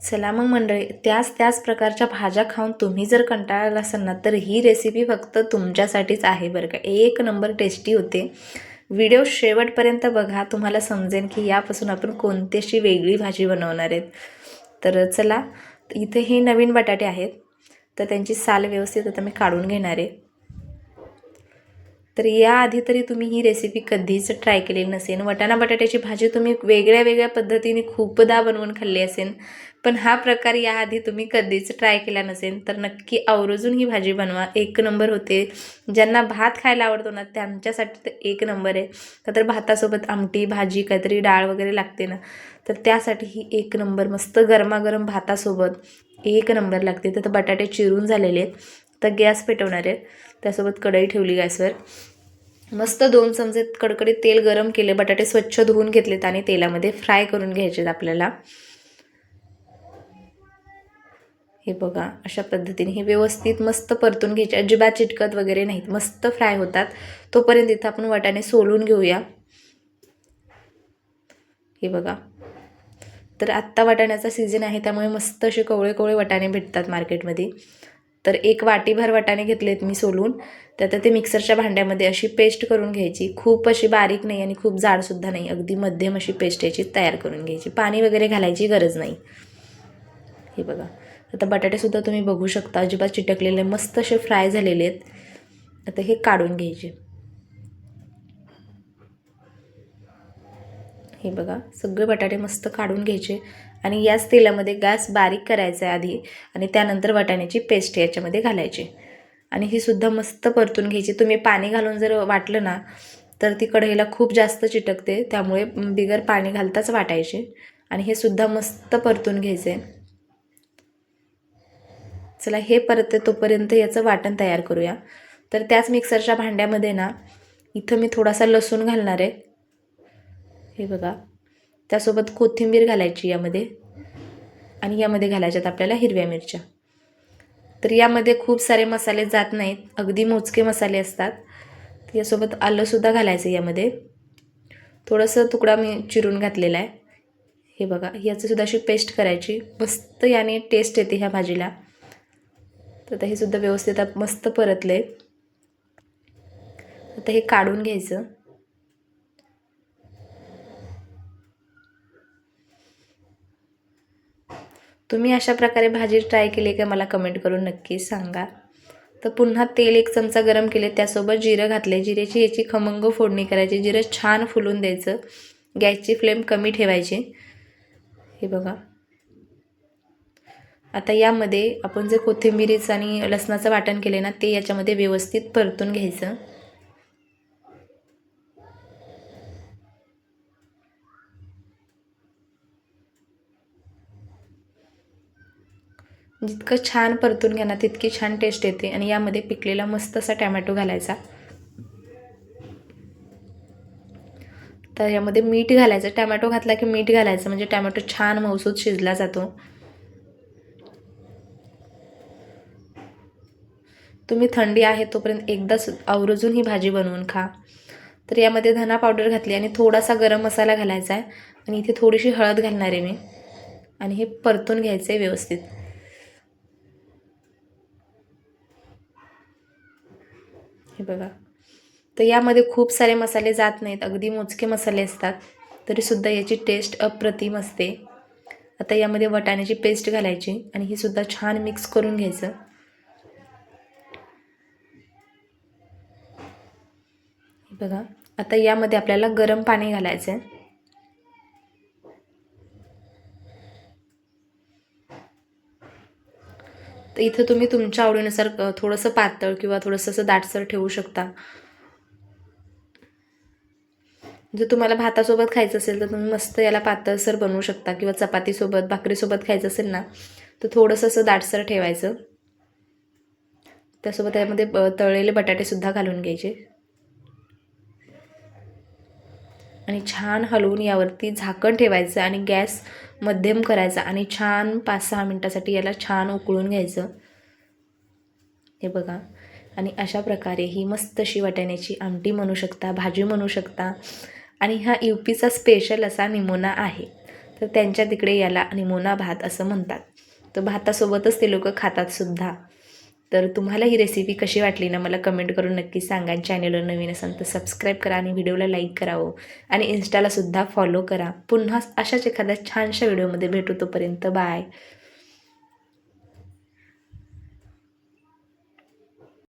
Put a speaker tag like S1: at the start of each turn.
S1: चला मग मंडळी त्याच त्याच प्रकारच्या भाज्या खाऊन तुम्ही जर कंटाळला असाल ना तर ही रेसिपी फक्त तुमच्यासाठीच आहे बरं का. एक नंबर टेस्टी होते. व्हिडिओ शेवटपर्यंत बघा तुम्हाला समजेल की यापासून आपण कोणती अशी वेगळी भाजी बनवणार आहेत. तर चला इथे हे नवीन बटाटे आहेत. तर त्यांची साल व्यवस्थित आता मी काढून घेणार आहे. तर याआधी तरी तुम्ही ही रेसिपी कधीच ट्राय केलेली नसेल वटाणा बटाट्याची भाजी तुम्ही वेगळ्या वेगळ्या पद्धतीने खूपदा बनवून खाल्ली असेल पण हा प्रकार याआधी तुम्ही कधीच ट्राय केला नसेल तर नक्की आवर्जून ही भाजी बनवा. एक नंबर होते. ज्यांना भात खायला आवडतो ना त्यांच्यासाठी तर एक नंबर आहे. का तर भातासोबत आमटी भाजी काहीतरी डाळ वगैरे लागते ना तर त्यासाठी ही एक नंबर मस्त गरमागरम भातासोबत एक नंबर लागते. तर बटाटे चिरून झालेले आहेत. तर गॅस पेटवणार आहे. त्यासोबत कढई ठेवली गॅसवर. मस्त दोन चमचे कडकडीत तेल गरम केले बटाटे स्वच्छ धुवून घेतलेत आणि तेलामध्ये फ्राय करून घ्यायचेत आपल्याला. हे बघा अशा पद्धतीने हे व्यवस्थित मस्त परतून घ्यायचे. अजिबात चिटकत वगैरे नाहीत. मस्त फ्राय होतात. तोपर्यंत इथं आपण वाटाणे सोलून घेऊया. हे बघा. तर आत्ता वाटाण्याचा सीझन आहे त्यामुळे मस्त असे कवळे कोवळे वाटाणे भेटतात मार्केटमध्ये. तर एक वाटीभर वाटाणे घेतलेत मी सोलून. तर आता ते मिक्सरच्या भांड्यामध्ये अशी पेस्ट करून घ्यायची. खूप अशी बारीक नाही आणि खूप जाडसुद्धा नाही. अगदी मध्यम अशी पेस्ट याची तयार करून घ्यायची. पाणी वगैरे घालायची गरज नाही. हे बघा. आता बटाटेसुद्धा तुम्ही बघू शकता. अजिबात चिटकलेले मस्त असे फ्राय झालेले आहेत. आता हे काढून घ्यायचे. हे बघा सगळे बटाटे मस्त काढून घ्यायचे आणि याच तेलामध्ये गॅस बारीक करायचा आहे आधी आणि त्यानंतर वाटाण्याची पेस्ट याच्यामध्ये घालायची. आणि ही सुद्धा मस्त परतून घ्यायची. तुम्ही पाणी घालून जर वाटलं ना तर ती कढईला खूप जास्त चिटकते. त्यामुळे बिगर पाणी घालताच वाटायचे. आणि हे सुद्धा मस्त परतून घ्यायचे. चला हे परत तोपर्यंत याचं वाटण तयार करूया. तर त्याच मिक्सरच्या भांड्यामध्ये ना इथं मी थोडासा लसूण घालणार आहे. हे बघा. त्यासोबत कोथिंबीर घालायची यामध्ये. आणि यामध्ये घालायच्यात आपल्याला हिरव्या मिरच्या. तर यामध्ये खूप सारे मसाले जात नाहीत. अगदी मोजके मसाले असतात. यासोबत आलंसुद्धा घालायचं यामध्ये. थोडंसं तुकडा मी चिरून घातलेला आहे. हे बघा याचंसुद्धा अशी पेस्ट करायची. मस्त याने टेस्ट येते ह्या भाजीला. तर आता हे सुद्धा व्यवस्थित मस्त परतले. आता हे काढून घ्यायचं. तुम्ही अशा प्रकारे भाजी ट्राय केली का मला कमेंट करून नक्की सांगा. तर पुन्हा तेल एक चमचा गरम केले त्यासोबत जिरं घातले. जिऱ्याची याची खमंग फोडणी करायची. जिरं छान फुलून द्यायचं. गॅसची फ्लेम कमी ठेवायची. हे बघा. आता यामध्ये आपण जे कोथिंबिरीचं आणि लसणाचं वाटण केले ना ते याच्यामध्ये व्यवस्थित परतून घ्यायचं. जितकं छान परतून घ्या ना तितकी छान टेस्ट येते. आणि यामध्ये पिकलेला मस्त असा टॅमॅटो घालायचा. तर यामध्ये मीठ घालायचं. टॅमॅटो घातला की मीठ घालायचं. म्हणजे टॅमॅटो छान मौसूद शिजला जातो. तुम्ही थंडी आहे तोपर्यंत एकदाच आवर्जून ही भाजी बनवून खा. तर यामध्ये धना पावडर घातली आणि थोडासा गरम मसाला घालायचा आहे. आणि इथे थोडीशी हळद घालणार आहे मी. आणि हे परतून घ्यायचं आहे व्यवस्थित. हे बघा. तर यामध्ये खूप सारे मसाले जात नाहीत. अगदी मोजके मसाले असतात. तरीसुद्धा याची टेस्ट अप्रतिम असते. आता यामध्ये वटाण्याची पेस्ट घालायची आणि ही सुद्धा छान मिक्स करून घ्यायचं. हे बघा. आता यामध्ये आपल्याला गरम पाणी घालायचं आहे तर इथं तुम्ही तुमच्या आवडीनुसार थोडंसं पातळ किंवा थोडंसं असं दाटसर ठेवू शकता. जर तुम्हाला भातासोबत खायचं असेल तर तुम्ही मस्त याला पातळसर बनवू शकता किंवा चपातीसोबत भाकरीसोबत खायचं असेल ना तर थोडंसं असं दाटसर ठेवायचं. त्यासोबत त्यामध्ये ब- तळलेले बटाटेसुद्धा घालून घ्यायचे. आणि छान हलवून यावरती झाकण ठेवायचं आणि गॅस मध्यम करायचा आणि छान पाच सहा मिनटासाठी याला छान उकळून घ्यायचं. हे बघा. आणि अशा प्रकारे ही मस्त अशी वाटाण्याची आमटी म्हणू शकता भाजी म्हणू शकता. आणि हा यू पीचा स्पेशल असा निमोना आहे. तर त्यांच्या तिकडे याला निमोना भात असं म्हणतात. तर भातासोबतच ते लोक खातात सुद्धा. तर तुम्हाला ही रेसिपी कशी वाटली ना मला कमेंट करून नक्की सांगा. चॅनलवर नवीन असाल तर सबस्क्राईब करा आणि व्हिडिओला लाईक करावं आणि इन्स्टालासुद्धा फॉलो करा. पुन्हा अशाच एखाद्या छानशा व्हिडिओमध्ये भेटू तोपर्यंत बाय